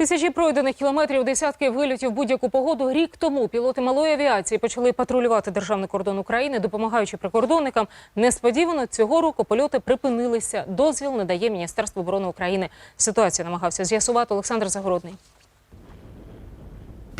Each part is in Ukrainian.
Тисячі пройдених кілометрів, десятки вильотів будь-яку погоду. Рік тому пілоти малої авіації почали патрулювати державний кордон України, допомагаючи прикордонникам. Несподівано цього року польоти припинилися. Дозвіл надає Міністерство оборони України. Ситуацію намагався з'ясувати Олександр Загородний.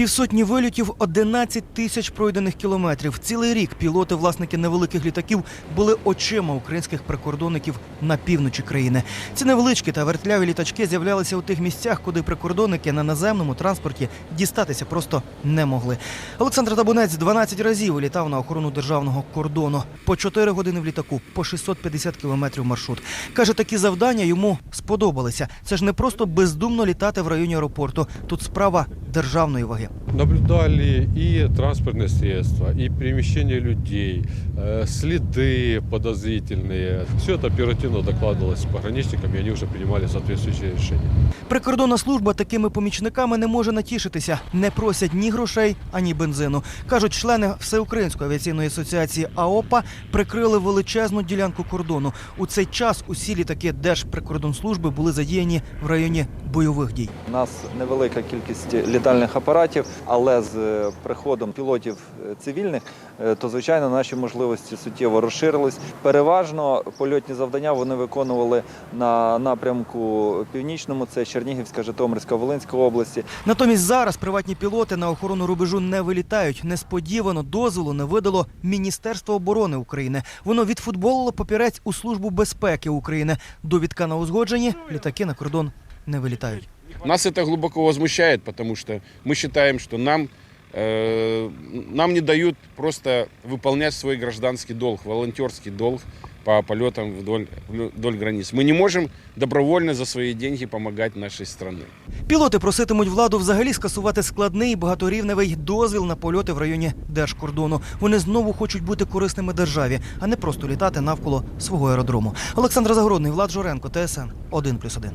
Півсотні вильотів, 11 тисяч пройдених кілометрів. Цілий рік пілоти, власники невеликих літаків, були очима українських прикордонників на півночі країни. Ці невеличкі та вертляві літачки з'являлися у тих місцях, куди прикордонники на наземному транспорті дістатися просто не могли. Олександр Табунець 12 разів літав на охорону державного кордону. По 4 години в літаку, по 650 кілометрів маршрут. Каже, такі завдання йому сподобалися. Це ж не просто бездумно літати в районі аеропорту. Тут справа державної ваги. Наблюдали и транспортные средства, и перемещение людей, э, следы подозрительные. Все это оперативно докладывалось пограничникам, и они уже принимали соответствующие решения. Прикордонна служба такими помічниками не може натішитися. Не просять ні грошей, ані бензину. кажуть, члени Всеукраїнської авіаційної асоціації АОПА прикрили величезну ділянку кордону. У цей час усі літаки Держприкордонслужби були задіяні в районі бойових дій. У нас невелика кількість літальних апаратів, але з е, приходом пілотів е, цивільних, е, то звичайно наші можливості суттєво розширились. Переважно польотні завдання вони виконували на напрямку північному, це Чернігівська, Житомирська, Волинська області. Натомість зараз приватні пілоти на охорону рубежу не вилітають. Несподівано дозволу не видало Міністерство оборони України. Воно відфутболило папірець у службу безпеки України. Довідка на узгодженні літаки на кордон не вилітають. Нас это глубоко возмущает, потому что мы считаем, что нам, э, нам не дают просто выполнять свой гражданский долг, волонтерский долг по полетам вдоль, вдоль границ. Мы не можем добровольно за свои деньги помогать нашей стране. Пілоти проситимуть владу взагалі скасувати складний багаторівневий дозвіл на польоти в районі держкордону. Вони знову хочуть бути корисними державі, а не просто літати навколо свого аеродрому. Олександр Загородний, Влад Жоренко, ТСН 1+,1.